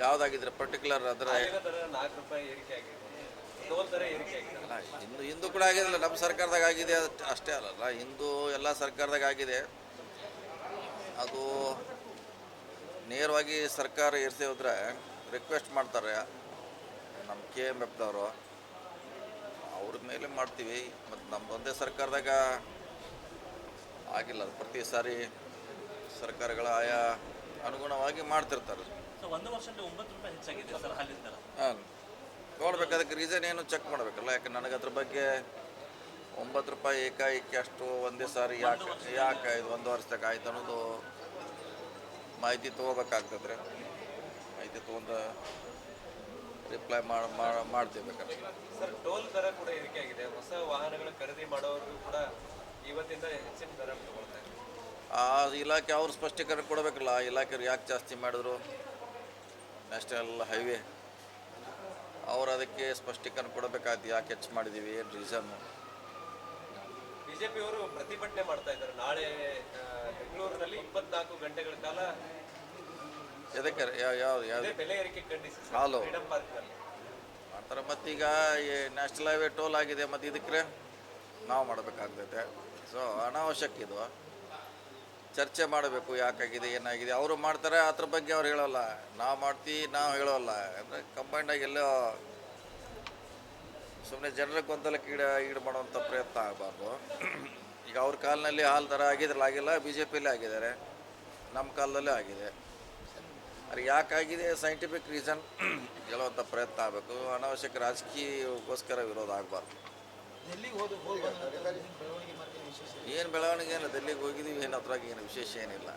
ಯಾವುದಾಗಿದ್ರೆ particular ಅದರ ಅಲ್ಲ ಹಿಂದೂ ಹಿಂದೂ ಕೂಡ ಆಗಿದೆ ನಮ್ಮ ಸರ್ಕಾರದಾಗ ಆಗಿದೆ ಅಷ್ಟ್- ಅಷ್ಟೇ ಅಲ್ಲಲ್ಲ ಹಿಂದೂ ಎಲ್ಲ ಸರ್ಕಾರದಾಗ ಆಗಿದೆ. ಅದು ನೇರವಾಗಿ ಸರ್ಕಾರ ಇರ್ಸಿ ಹೋದ್ರೆ ರಿಕ್ವೆಸ್ಟ್ ಮಾಡ್ತಾರೆ ನಮ್ಮ ಕೆ ಎಂ ಎಫ್ದವರು ಅವ್ರ ಮೇಲೆ ಮಾಡ್ತೀವಿ ಮತ್ತು ನಮ್ದು ಒಂದೇ ಸರ್ಕಾರದಾಗ ಆಗಿಲ್ಲ ಪ್ರತಿ ಸಾರಿ ಸರ್ಕಾರಗಳ ಆಯಾ ಅನುಗುಣವಾಗಿ ಮಾಡ್ತಿರ್ತಾರೆ. ಒಂದು ವರ್ಷದಲ್ಲಿ ಒಂಬತ್ತು ರೂಪಾಯಿ ಹೆಚ್ಚಾಗಿದೆ ಸರ್ ಹಾಲಿನ ದರ ಹಾಂ ನೋಡ್ಬೇಕು ಅದಕ್ಕೆ ರೀಸನ್ ಏನು ಚೆಕ್ ಮಾಡ್ಬೇಕಲ್ಲ ಯಾಕೆ ನನಗೆ ಅದ್ರ ಬಗ್ಗೆ ಒಂಬತ್ತು ರೂಪಾಯಿ ಏಕಾಏಕಿ ಅಷ್ಟು ಒಂದೇ ಸಾರಿ ಯಾಕೆ ಯಾಕೆ ಇದು ಒಂದು ವರ್ಷದಾಗ ಆಯ್ತು ಅನ್ನೋದು ಮಾಹಿತಿ ತೊಗೋಬೇಕಾಗ್ತದ್ರೆ. ಮಾಹಿತಿ ತೊಗೊಂಡು ರಿಪ್ಲೈ ಮಾಡಿ ಮಾಡ್ತೀವಿ ಬೇಕಾದ್ರೆ. ಸರ್ ಟೋಲ್ ದರ ಕೂಡ ಏರಿಕೆ ಆಗಿದೆ. ಹೊಸ ವಾಹನಗಳ ಖರೀದಿ ಮಾಡೋರು ಕೂಡ ಇವತ್ತಿಂದ ಹೆಚ್ಚಿನ ದರ ತಗೊಳ್ತಾರೆ ಆ ಇಲಾಖೆ ಅವ್ರು ಸ್ಪಷ್ಟೀಕರಣ ಕೊಡಬೇಕಲ್ಲ ಆ ಇಲಾಖೆಯವ್ರು ಯಾಕೆ ಜಾಸ್ತಿ ಮಾಡಿದ್ರು? ನ್ಯಾಷನಲ್ ಹೈವೇ ಅವರು ಅದಕ್ಕೆ ಸ್ಪಷ್ಟೀಕರಣ ಕೊಡಬೇಕಾಯ್ತು ಯಾಕೆ ಹೆಚ್ಚು ಮಾಡಿದ್ದೀವಿ ಏನು ರೀಸನ್ನು ಬಿಜೆಪಿಯವರು ಪ್ರತಿಭಟನೆ ಮಾಡ್ತಾ ಇದ್ದಾರೆ. ನಾಳೆ ಬೆಂಗಳೂರಿನಲ್ಲಿ ಇಪ್ಪತ್ನಾಲ್ಕು ಗಂಟೆಗಳ ಕಾಲ ಎದಕ್ಕೆ? ಯಾವ ಯಾವ ಯಾವ ಇದೇ ಬೆಲೆ ಏರಿಕೆ ಖಂಡಿಸಿ ಹಾಲು. ಮಾಡ್ತಾರೆ ಮತ್ತೀಗ ಈ ನ್ಯಾಷನಲ್ ಹೈವೇ ಟೋಲ್ ಆಗಿದೆ ಮತ್ತು ಇದಕ್ಕೆ ನಾವು ಮಾಡಬೇಕಾಗ್ತೈತೆ. ಸೊ ಅನಾವಶ್ಯಕ ಇದು. ಚರ್ಚೆ ಮಾಡಬೇಕು ಯಾಕಾಗಿದೆ ಏನಾಗಿದೆ ಅವರು ಮಾಡ್ತಾರೆ ಅದ್ರ ಬಗ್ಗೆ ಅವ್ರು ಹೇಳೋಲ್ಲ. ನಾವು ಮಾಡ್ತೀವಿ ನಾವು ಹೇಳೋಲ್ಲ. ಅಂದರೆ ಕಂಬೈಂಡಾಗಿ ಎಲ್ಲೋ ಸುಮ್ಮನೆ ಜನರ ಗೊಂದಲಕ್ಕೆ ಈಡ ಈಡು ಮಾಡುವಂಥ ಪ್ರಯತ್ನ ಆಗಬಾರ್ದು. ಈಗ ಅವ್ರ ಕಾಲಿನಲ್ಲಿ ಹಾಲು ಥರ ಆಗಿದ್ರಲ್ಲ ಆಗಿಲ್ಲ ಬಿ ಜೆ ಪಿಯಲ್ಲೇ ಆಗಿದ್ದಾರೆ. ನಮ್ಮ ಕಾಲದಲ್ಲೇ ಆಗಿದೆ. ಅದು ಯಾಕಾಗಿದೆ ಸೈಂಟಿಫಿಕ್ ರೀಸನ್ ಹೇಳುವಂಥ ಪ್ರಯತ್ನ ಆಗಬೇಕು. ಅನಾವಶ್ಯಕ ರಾಜಕೀಯಕ್ಕೋಸ್ಕರ ವಿರೋಧ ಆಗಬಾರ್ದು. ಹೋಗಿ ಬೆಳವಣಿಗೆ ಏನು ಬೆಳವಣಿಗೆ ಇಲ್ಲ ಡೆಲ್ಲಿಗೆ ಹೋಗಿದ್ದೀವಿ ಏನು ಅದ್ರಾಗ ಏನು ವಿಶೇಷ ಏನಿಲ್ಲ.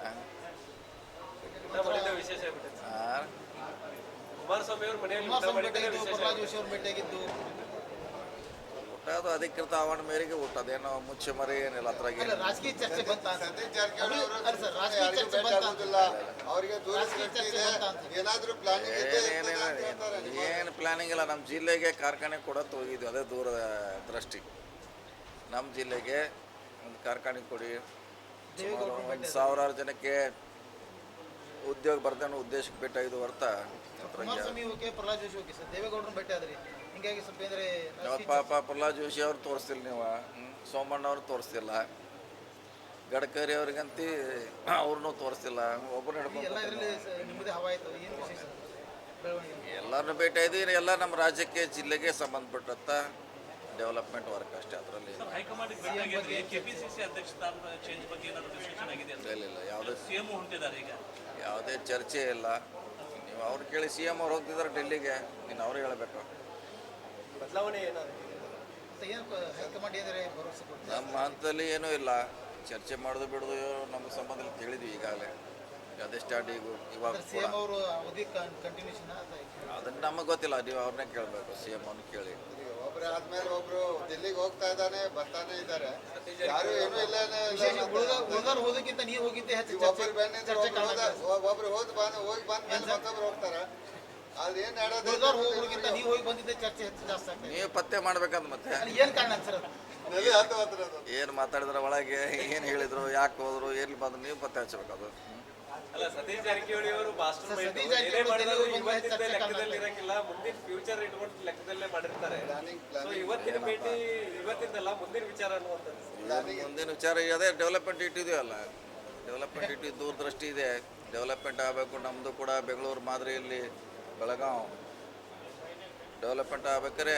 ಊಟ ಅದು ಅಧಿಕೃತ ಆವರಣ ಮೇರೆಗೆ ಊಟ ಅದೇನೋ ಮುಚ್ಚೆ ಮರಿ ಏನಿಲ್ಲ ಅದ್ರಾಗ ಏನು ದೂರ ಪ್ಲಾನಿಂಗ್ ಇಲ್ಲ. ನಮ್ಮ ಜಿಲ್ಲೆಗೆ ಕಾರ್ಖಾನೆ ಕೊಡತ್ತು ಹೋಗಿದ್ವಿ ಅದೇ ದೂರದ ದೃಷ್ಟಿ. ನಮ್ಮ ಜಿಲ್ಲೆಗೆ ಒಂದು ಕಾರ್ಖಾನೆ ಕೊಡಿ. ಸುಮಾರು ಒಂದು ಸಾವಿರಾರು ಜನಕ್ಕೆ ಉದ್ಯೋಗ ಉದ್ದೇಶಕ್ಕೆ ಹೊರ್ತ ಪ್ರಹ್ಲಾದ್ ಸರ್. ದೇವೇಗೌಡರನ್ನ ಭೇಟಿ ಯಾವ ರಾಜಕೀಯ ಪಾಪ ಪ್ರಹ್ಲಾದ್ ಜೋಶಿ ಅವ್ರು ತೋರಿಸ್ತಿಲ್ಲ ನೀವು. ಸೋಮಣ್ಣ ಅವ್ರು ತೋರಿಸ್ತಿಲ್ಲ. ಗಡ್ಕರಿ ಅವ್ರಿಗಂತಿ ಅವ್ರನ್ನೂ ತೋರಿಸ್ತಿಲ್ಲ. ಒಬ್ಬರು ಆಯ್ತು. ಎಲ್ಲರನ್ನೂ ಭೇಟಿ ಇದ್ದೀವಿ ಎಲ್ಲ ನಮ್ಮ ರಾಜ್ಯಕ್ಕೆ ಜಿಲ್ಲೆಗೆ ಸಂಬಂಧಪಟ್ಟಂಥ ಡೆವಲಪ್ಮೆಂಟ್ ವರ್ಕ್ ಅಷ್ಟೇ ಅದರಲ್ಲಿ ಸರ್ ಹೈಕಮಾಂಡ್ ಕೆಪಿಸಿಸಿ ಅಧ್ಯಕ್ಷ ಚೇಂಜ್ ಬಗ್ಗೆ ಏನಾದರೂ ಡಿಸ್ಕಷನ್ ಆಗಿದೆ ಅಂತ? ಇಲ್ಲ ಯಾವುದೇ ಸಿಎಂ ಹೊಂಟಿದ್ದಾರೆ ಈಗ. ಯಾವುದೇ ಚರ್ಚೆ ಇಲ್ಲ. ನೀವು ಅವ್ರು ಕೇಳಿ ಸಿ ಎಂ ಅವ್ರು ಹೋಗ್ತಿದ್ದಾರೆ ಡೆಲ್ಲಿಗೆ ನೀನು ಅವ್ರು ಹೇಳಬೇಕು. ಬದಲಾವಣೆ ನಮ್ಮ ಹಂತದಲ್ಲಿ ಏನೂ ಇಲ್ಲ. ಚರ್ಚೆ ಮಾಡೋದು ಬಿಡೋದು ನಮ್ಮ ಸಂಬಂಧದಲ್ಲಿ ಕೇಳಿದ್ವಿ ಈಗಾಗಲೇ. ಅದೇ ಸ್ಟಾರ್ಟ್ ಈಗ ಇವಾಗ ಅದನ್ನು ನಮಗೆ ಗೊತ್ತಿಲ್ಲ ನೀವು ಅವ್ರನ್ನೇ ಕೇಳಬೇಕು ಸಿ ಎಂ ಅವ್ರನ್ನ ಕೇಳಿ. ಒಬ್ರು ಆದ್ಮೇಲೆ ಒಬ್ರು ದಿಲ್ಲಿಗೆ ಹೋಗ್ತಾ ಇದ್ದಾನೆ ಬರ್ತಾನೆ ಇದ್ದಾರೆ. ಯಾರು ಏನು ಇಲ್ಲ ಹೋದಕ್ಕಿಂತ ನೀವು ಹೋಗಿದ್ದೆ ಒಬ್ರು ಬೆನ್ನಿಂದ ಒಬ್ರು ಹೋದ ಬಂದ್ ಹೋಗಿ ಬಂದ ಮೇಲೆ ಮತ್ತೊಬ್ರು ಹೋಗ್ತಾರ. ಅದೇನ್ ಏನ್ ನೀವು ಹೋಗಿ ಬಂದಿದ್ದೆ ಚರ್ಚೆ ಹೆಚ್ಚು ಜಾಸ್ತಿ ಆಗ್ತದೆ ನೀವು ಪತ್ತೆ ಮಾಡ್ಬೇಕಂತ ಮತ್ತೆ. ಏನ್ ಏನು ಕಾರಣ ಸರ್. ಏನು ಮಾತಾಡಿದ್ರೆ ಒಳಗೆ ಏನ್ ಹೇಳಿದ್ರು ಯಾಕೆ ಹೋದ್ರು ಎಲ್ಲಿ ಬಂದ್ರು ನೀವು ಪತ್ತೆ ಹಚ್ಚಬೇಕು ಅದು ಅಲ್ಲ ಸತೀಶ್ ಜಾರಕಿಹೊಳಿ ಅವರು ಮೈಂಡ್ ಸತೀಶ್ ಜಾರಕಿಹೊಳಿ ಮಾಡಿದ್ರು ಲೆಕ್ಕದಲ್ಲಿ ಇರಕ್ಕಿಲ್ಲ. ಮುಂದಿನ ಫ್ಯೂಚರ್ ಇಟ್ಕೊಂಡು ಲೆಕ್ಕದಲ್ಲೇ ಮಾಡಿರ್ತಾರೆ. ಸೊ. ಇವತ್ತಿನ ಭೇಟಿ ಇವತ್ತಿಂದಲ್ಲ ಮುಂದಿನ ವಿಚಾರ ಅನ್ನುವಂಥದ್ದು. ಮುಂದಿನ ವಿಚಾರ ಅದೇ ಡೆವಲಪ್ಮೆಂಟ್ ಇಟ್ಟಿದೆಯಲ್ಲ ಡೆವಲಪ್ಮೆಂಟ್ ಇಟ್ಟು ದೂರದೃಷ್ಟಿ ಇದೆ. ಡೆವಲಪ್ಮೆಂಟ್ ಆಗಬೇಕು ನಮ್ಮದು ಕೂಡ ಬೆಂಗಳೂರು ಮಾದರಿಯಲ್ಲಿ ಬೆಳಗಾವ್ ಡೆವಲಪ್ಮೆಂಟ್ ಆಗ್ಬೇಕಾದ್ರೆ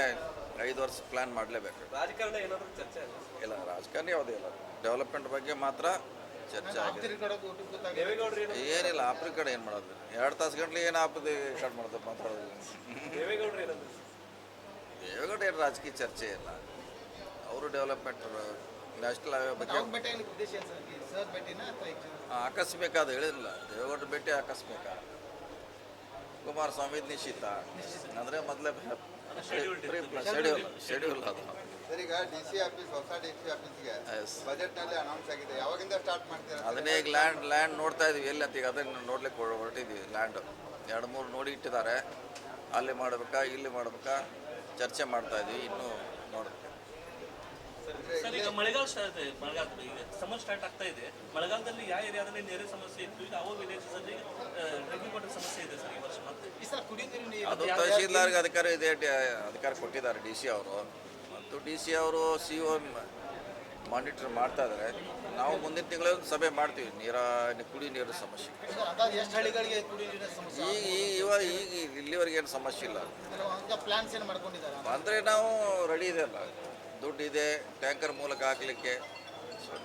ಐದು ವರ್ಷ ಪ್ಲ್ಯಾನ್ ಮಾಡಲೇಬೇಕು. ರಾಜಕಾರಣ ಏನಾದರೂ ಚರ್ಚೆ ಇಲ್ಲ ರಾಜಕಾರಣ ಯಾವುದೇ ಇಲ್ಲ. ಡೆವಲಪ್ಮೆಂಟ್ ಬಗ್ಗೆ ಮಾತ್ರ ಚರ್ಚೆ ಆಗಿದೆ. ಏನಿಲ್ಲ ಆಪ್ರಿ ಕಡೆ ಏನು ಮಾಡೋದು? ಎರಡು ತಾಸು ಗಂಟ್ಲೆ ಏನು ಆಪದ ಸ್ಟಾರ್ಟ್ ಮಾಡೋದು ಮಾತಾಡೋದು. ದೇವೇಗೌಡರು ಏನಂದ್ರೆ ದೇವೇಗೌಡ ಏನು ರಾಜಕೀಯ ಚರ್ಚೆ ಇಲ್ಲ. ಅವರು ಡೆವಲಪ್ಮೆಂಟ್ ನ್ಯಾಷನಲ್ ಹೈವೇ ಬಗ್ಗೆ ಆಕಸ್ಮಿಕ ಅದು ಹೇಳಿಲ್ಲ ದೇವೇಗೌಡ ಭೇಟಿ ಆಕಸ್ಮಿಕ. ಕುಮಾರಸ್ವಾಮಿ ನಿಶ್ಚಿತ. ಅಂದರೆ ಮೊದಲೇ ಶೆಡ್ಯೂಲ್ ಶೆಡ್ಯೂಲ್ ಅದು. ಈಗ ಡಿ ಸಿ ಆಫೀಸ್ ಹೊಸ ಡಿ ಸಿ ಆಫೀಸ್ಗೆ Yes. ಬಜೆಟ್ನಲ್ಲಿ ಅನೌನ್ಸ್ ಆಗಿದೆ. ಯಾವಾಗಿಂದ ಸ್ಟಾರ್ಟ್ ಮಾಡ್ತೀರಾ ಅದನ್ನೇ ಈಗ ಲ್ಯಾಂಡ್ ಲ್ಯಾಂಡ್ ನೋಡ್ತಾ ಇದೀವಿ. ಎಲ್ಲಿ ಅಂತ ಈಗ ಅದನ್ನು ನೋಡ್ಲಿಕ್ಕೆ ಹೊರಟಿದ್ವಿ ಲ್ಯಾಂಡ್ ಎರಡು ಮೂರು ನೋಡಿ ಇಟ್ಟಿದ್ದಾರೆ. ಅಲ್ಲಿ ಮಾಡಬೇಕಾ ಇಲ್ಲಿ ಮಾಡಬೇಕಾ? ಚರ್ಚೆ ಮಾಡ್ತಾ ಇದೀವಿ. ಇನ್ನೂ ನೋಡ್ಬೇಕು. ಸರ್ ಈಗ ಮಳೆಗಾಲ ಸ್ಟಾರ್ಟ್ ಮಳೆಗಾಲ ಈಗ ಸಮರ್ ಸ್ಟಾರ್ಟ್ ಆಗ್ತಾ ಇದೆ. ಮಳೆಗಾಲದಲ್ಲಿ ಯಾವ ಏರಿಯಾದಲ್ಲಿ ನೆರೆ ಸಮಸ್ಯೆ ಇತ್ತು? ಈಗ ಅವು ವಿಲೇಜಸ್ ಅಲ್ಲಿ ಡ್ರಿಂಕಿಂಗ್ ವಾಟರ್ ಸಮಸ್ಯೆ ಇದೆ ಸರ್ ಈ ವರ್ಷ ಮತ್ತೆ. ಈ ಸಲ ಅದು ತಹಶೀಲ್ದಾರ್ಗೆ ಅಧಿಕಾರ ಇದೆ ಅಧಿಕಾರ ಕೊಟ್ಟಿದ್ದಾರೆ ಡಿ ಸಿ ಅವರು. ಮತ್ತು ಡಿ ಸಿ ಅವರು, ಸಿ ಒ ಮಾನಿಟರ್ ಮಾಡ್ತಾ ಇದ್ದಾರೆ ನಾವು ಮುಂದಿನ ತಿಂಗಳ ಸಭೆ ಮಾಡ್ತೀವಿ, ನೀರ, ಕುಡಿ ನೀರಿನ ಸಮಸ್ಯೆ. ಈಗ ಈಗ ಇವಾಗ ಈಗ ಇಲ್ಲಿವರೆಗೆ ಏನು ಸಮಸ್ಯೆ ಇಲ್ಲ. ಅಂದರೆ ನಾವು ರೆಡಿ ಇದೆ ಅಲ್ಲ. ದುಡ್ಡು ಇದೆ ಟ್ಯಾಂಕರ್ ಮೂಲಕ ಹಾಕಲಿಕ್ಕೆ.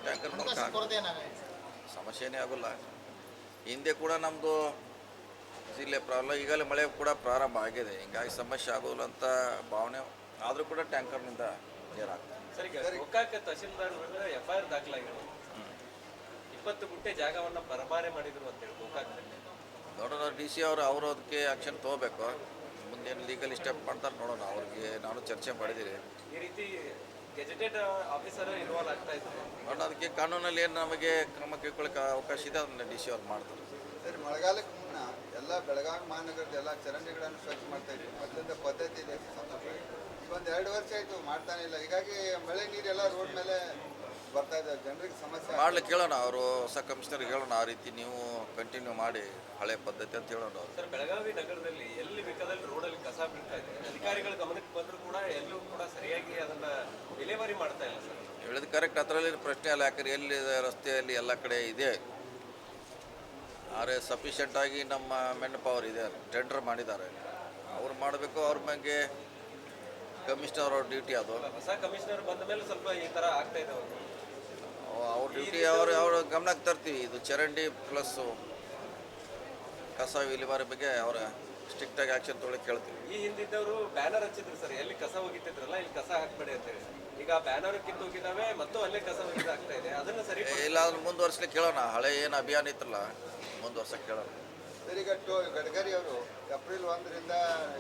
ಟ್ಯಾಂಕರ್ ಮೂಲಕ ಸಮಸ್ಯೆನೇ ಆಗೋಲ್ಲ. ಹಿಂದೆ ಕೂಡ ನಮ್ಮದು ಜಿಲ್ಲೆ ಪ್ರಾಬ್ಲಮ್, ಈಗಲೇ ಮಳೆ ಕೂಡ ಪ್ರಾರಂಭ ಆಗಿದೆ. ಹಿಂಗಾಗಿ ಸಮಸ್ಯೆ ಆಗೋಲ್ಲ ಅಂತ ಭಾವನೆ ಆದರೂ ಕೂಡ ಟ್ಯಾಂಕರ್ನಿಂದ ನೀರು ಆಗ್ತದೆ. ಸರ್ ಈಗ ಗೋಕಾಕ ತಹಶೀಲ್ದಾರ್ ವಿರುದ್ಧ ಎಫ್ ಐ ಆರ್ ದಾಖಲಾಗಿರೋದು ಇಪ್ಪತ್ತು ಗುಂಟೆ ಜಾಗವನ್ನು ಪರಭಾರೆ ಮಾಡಿದ್ರು ಅಂತೇಳಿ ಗೋಕಾಕದಲ್ಲಿ ನೋಡೋಣ ಡಿ ಸಿ ಅವರು ಅವರು ಅದಕ್ಕೆ ಆ್ಯಕ್ಷನ್ ತೊಗೋಬೇಕು. ಮುಂದೇನು ಲೀಗಲ್ ಸ್ಟೆಪ್ ಮಾಡ್ತಾರೆ ನೋಡೋಣ ಅವ್ರಿಗೆ ನಾನು ಚರ್ಚೆ ಮಾಡಿದ್ದೀನಿ. ಈ ರೀತಿ ಗೆಜೆಟೆಡ್ ಆಫೀಸರ್ ಇನ್ವಾಲ್ವ್ ಆಗ್ತಾ ಇದ್ದಾರೆ ನೋಡೋಣ ಅದಕ್ಕೆ ಕಾನೂನಲ್ಲಿ ಏನು ನಮಗೆ ಕ್ರಮ ಕೈಗೊಳ್ಳಕ್ಕೆ ಅವಕಾಶ ಇದೆ ಅದನ್ನ ಡಿ ಸಿ ಅವ್ರು ಮಾಡ್ತಾರೆ. ಸರಿ ಮಳೆಗಾಲಕ್ಕೆ ಮುನ್ನ ಎಲ್ಲ ಬೆಳಗಾವಿ ಮಹಾನಗರದ ಎಲ್ಲ ಚರಂಡಿಗಳನ್ನು ಸ್ವಚ್ಛ ಮಾಡ್ತಾ ಇದ್ದೀವಿ ಮೊದಲಿಂದ ಪದ್ಧತಿ ಇದೆ ಸಂತೋಷ ಈಗ ಒಂದು ಎರಡು ವರ್ಷ ಆಯ್ತು ಮಾಡ್ತಾನೆ ಇಲ್ಲ. ಹೀಗಾಗಿ ಮಳೆ ನೀರೆಲ್ಲ ರೋಡ್ ಮೇಲೆ ಬರ್ತಾ ಇದೆ. ಜನರಿಗೆ ಸಮಸ್ಯೆ ಮಾಡ್ಲಿಕ್ಕೆ ಕೇಳೋಣ ಅವರು ಹೊಸ ಕಮಿಷನರ್ ಹೇಳೋಣ ಆ ರೀತಿ ನೀವು ಕಂಟಿನ್ಯೂ ಮಾಡಿ ಹಳೆ ಪದ್ಧತಿ ಅಂತ ಹೇಳೋಣ ಅವ್ರು. ಸರ್ ಬೆಳಗಾವಿ ನಗರದಲ್ಲಿ ಎಲ್ಲಿ ಬೇಕಾದಲ್ಲಿ ರೋಡಲ್ಲಿ ಕಸ ಬೀಳ್ತಾ ಇದೆ? ಅಧಿಕಾರಿಗಳ ಗಮನಕ್ಕೆ ಬಂದರೂ ಕೂಡ ಎಲ್ಲೂ ಕೂಡ ಸರಿಯಾಗಿ ಅದನ್ನ ವಿಲೇವಾರಿ ಮಾಡ್ತಾ ಇಲ್ಲ ಸರ್. ಹೇಳಿದ ಕರೆಕ್ಟ್ ಅದರಲ್ಲಿ ಪ್ರಶ್ನೆ ಅಲ್ಲ ಯಾಕಂದ್ರೆ ಎಲ್ಲಿ ರಸ್ತೆಯಲ್ಲಿ ಎಲ್ಲ ಕಡೆ ಇದೆ. ಆದರೆ ಸಫಿಷಿಯೆಂಟ್ ಆಗಿ ನಮ್ಮ ಮೆನ್ ಪವರ್ ಇದೆ ಟೆಂಡರ್ ಮಾಡಿದ್ದಾರೆ. ಅವ್ರು ಮಾಡಬೇಕು ಅವ್ರ ಬಗ್ಗೆ ಕಮಿಷನರ್ ಅವ್ರ ಡ್ಯೂಟಿ ಅದು. ಹೊಸ ಕಮಿಷನರ್ ಬಂದ ಮೇಲೆ ಸ್ವಲ್ಪ ಈ ತರ ಆಗ್ತಾ ಇದೆ ಅವ್ರು. ಅವ್ರ ಡ್ಯೂಟಿ ಅವ್ರು ಅವ್ರ ಗಮನಕ್ಕೆ ತರ್ತೀವಿ. ಇದು ಚರಂಡಿ ಪ್ಲಸ್ ಕಸ ವಿಲೇವಾರಿ ಬಗ್ಗೆ ಅವರ ಸ್ಟ್ರಿಕ್ಟಾಗಿ ಆಕ್ಷನ್ ತೊಗೊಳಕ್ಕೆ ಕೇಳ್ತೀವಿ. ಈ ಹಿಂದಿದ್ದವರು ಬ್ಯಾನರ್ ಹಚ್ಚಿದ್ರು ಸರ್. ಎಲ್ಲಿ ಕಸ ಹೋಗಿತ್ತಿದ್ರಲ್ಲ ಇಲ್ಲಿ ಕಸ ಹಾಕ್ಬೇಡಿ ಅಂತೇಳಿ ಈಗ ಬ್ಯಾನರ್ ಕಿತ್ತು ಹೋಗಿದಾವೆ ಮತ್ತು ಅಲ್ಲೇ ಕಸ ಹೋಗಿದ್ದು ಆಗ್ತಾ ಇದೆ. ಅದನ್ನ ಸರಿ ಇಲ್ಲ ಅದನ್ನ ಮುಂದುವರ್ಸ್ಲಿಕ್ಕೆ ಕೇಳೋಣ. ಹಳೆ ಏನು ಅಭಿಯಾನ ಇತ್ತಲ್ಲ ಮುಂದುವರ್ಸಕ್ಕೆ ಕೇಳೋಣ. ಸರಿ ಈಗ ಟೋ ಗಡ್ಕರಿ ಅವರು ಏಪ್ರಿಲ್ ಒಂದರಿಂದ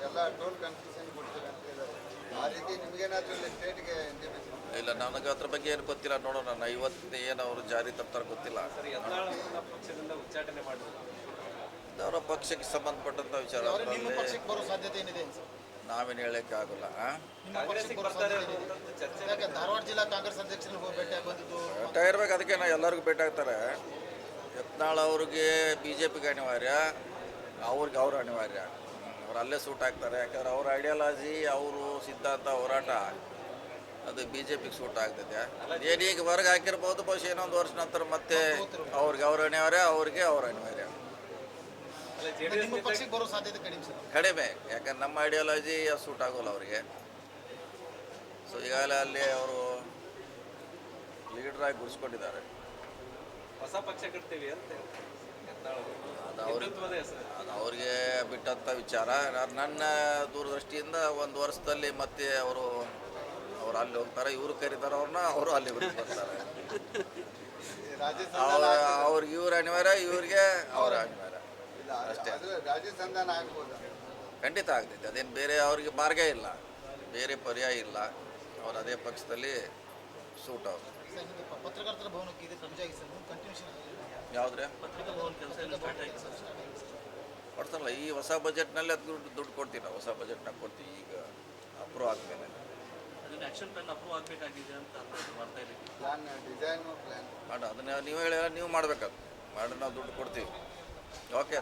ಎಲ್ಲ ಟೋಲ್ ಕನ್ಸೆಷನ್ ಕೊಡ್ತೀವಿ ಅಂತ ಹೇಳಿದ್ದಾರೆ ಆ ರೀತಿ ನಿಮಗೇನಾದ್ರೂ ಸ್ಟೇಟ್ಗೆ ಇಂಟಿಮೇಷನ್ ಇಲ್ಲ ನನಗೆ ಅದ್ರ ಬಗ್ಗೆ ಏನು ಗೊತ್ತಿಲ್ಲ. ನೋಡೋಣ ನಾನು ಇವತ್ತು ಏನು ಅವರು ಜಾರಿ ತರ್ತಾರೆ ಗೊತ್ತಿಲ್ಲ. ಅವರ ಪಕ್ಷಕ್ಕೆ ಸಂಬಂಧಪಟ್ಟಂತ ವಿಚಾರ ಅವ್ರು ನಿಮ್ಮ ಅದರಲ್ಲಿ ಪಕ್ಷಕ್ಕೆ ಬರೋ ಸಾಧ್ಯತೆ ಏನಿದೆ ಸರ್ ನಾವೇನು ಹೇಳಕ್ಕೆ ಆಗಲ್ಲ ಟೈರ್ಬೇಕು ನಿಮ್ಮ ಪಕ್ಷಕ್ಕೆ ಬರ್ತಾರೆ ಸಾಧ್ಯತೆ ಚರ್ಚೆ ಯಾಕೆ ಧಾರವಾಡ ಜಿಲ್ಲಾ ಕಾಂಗ್ರೆಸ್ ಅಧ್ಯಕ್ಷರಿಗೆ ಹೋಗಿ ಭೇಟಿಯಾಗಿ ಬಂದಿದ್ದು ಭೇಟ ಇರ್ಬೇಕು ಅದಕ್ಕೆ ನಾ ಎಲ್ಲರಿಗೂ ಭೇಟಿ ಆಗ್ತಾರೆ. ಯತ್ನಾಳ್ ಅವ್ರಿಗೆ ಬಿ ಜೆ ಪಿಗೆ ಅನಿವಾರ್ಯ ಅವ್ರಿಗೆ ಅವ್ರು ಅನಿವಾರ್ಯ. ಅವ್ರು ಅಲ್ಲೇ ಸೂಟ್ ಆಗ್ತಾರೆ. ಯಾಕಂದ್ರೆ ಅವ್ರ ಐಡಿಯಾಲಜಿ ಅವರು ಸಿದ್ಧಾಂತ ಹೋರಾಟ ಅದು ಬಿ ಜೆ ಪಿಗೆ ಸೂಟ್ ಆಗ್ತದೆ ಏನು ಈಗ ಹೊರಗೆ ಹಾಕಿರ್ಬೋದು ಬಹುಶಃ ಇನ್ನೊಂದು ವರ್ಷ ನಂತರ ಮತ್ತೆ ಅವ್ರಿಗೆ ಅವ್ರ ಅನಿವಾರ್ಯ ಅವ್ರಿಗೆ ಅವ್ರ ಅನಿವಾರ್ಯ ಸಾಧ್ಯತೆ ಕಡಿಮೆ ಯಾಕಂದ್ರೆ ನಮ್ಮ ಐಡಿಯಾಲಜಿ ಸೂಟ್ ಆಗೋಲ್ಲ ಅವರಿಗೆ. ಸೊ ಈಗಾಗಲೇ ಅಲ್ಲಿ ಅವರು ಲೀಡ್ರಾಗಿ ಗುಡಿಸ್ಕೊಂಡಿದ್ದಾರೆ ಹೊಸ ಪಕ್ಷ ಕಟ್ತೀವಿ ಅಂತ. ಅದು ಅವ್ರಿಗೆ ಬಿಟ್ಟಂಥ ವಿಚಾರ. ನಾನ್- ನನ್ನ ದೂರದೃಷ್ಟಿಯಿಂದ ಒಂದು ವರ್ಷದಲ್ಲಿ ಮತ್ತೆ ಅವರು ಅವ್ರು ಅಲ್ಲಿ ಹೋಗ್ತಾರೆ ಇವರು ಕರೀತಾರೆ ಅವ್ರನ್ನ ಅವರು ಅಲ್ಲಿ ಬರ್ತಾರೆ. ಅವ್ರಿಗೆ ಇವ್ರ ಅನಿವಾರ್ಯ ಇವ್ರಿಗೆ ಅವ್ರ ಅನಿವಾರ್ಯ. ಅಷ್ಟೇ. ಖಂಡಿತ ಆಗ್ತೈತೆ. ಅದೇನು ಬೇರೆ ಅವ್ರಿಗೆ ಮಾರ್ಗ ಇಲ್ಲ. ಬೇರೆ ಪರ್ಯಾಯ ಇಲ್ಲ. ಅವ್ರು ಅದೇ ಪಕ್ಷದಲ್ಲಿ ಸೂಟ್ ಅವ್ರು. ಪತ್ರಕರ್ತರ ಭವನಕ್ಕೆ ಯಾವುದ್ರೆ? ಪತ್ರಿಕಾ ಭವನ ಕೆಲಸ ಎಲ್ಲ ಸ್ಟಾರ್ಟ್ ಆಗಿದೆ ಸರ್ ಕೊಡ್ತಾರಲ್ಲ ಈ ಹೊಸ ಬಜೆಟ್ನಲ್ಲಿ ಅದು ದುಡ್ಡು ದುಡ್ಡು ಕೊಡ್ತೀವಿ ನಾವು ಹೊಸ ಬಜೆಟ್ನಾಗ ಕೊಡ್ತೀವಿ ಈಗ ಅಪ್ರೂವ್ ಆದ್ಮೇಲೆ. ಮಾಡ ಅದನ್ನ ನೀವು ಹೇಳಿ ನೀವು ಮಾಡಬೇಕು ಮಾಡಿ ನಾವು ದುಡ್ಡು ಕೊಡ್ತೀವಿ. ಓಕೆ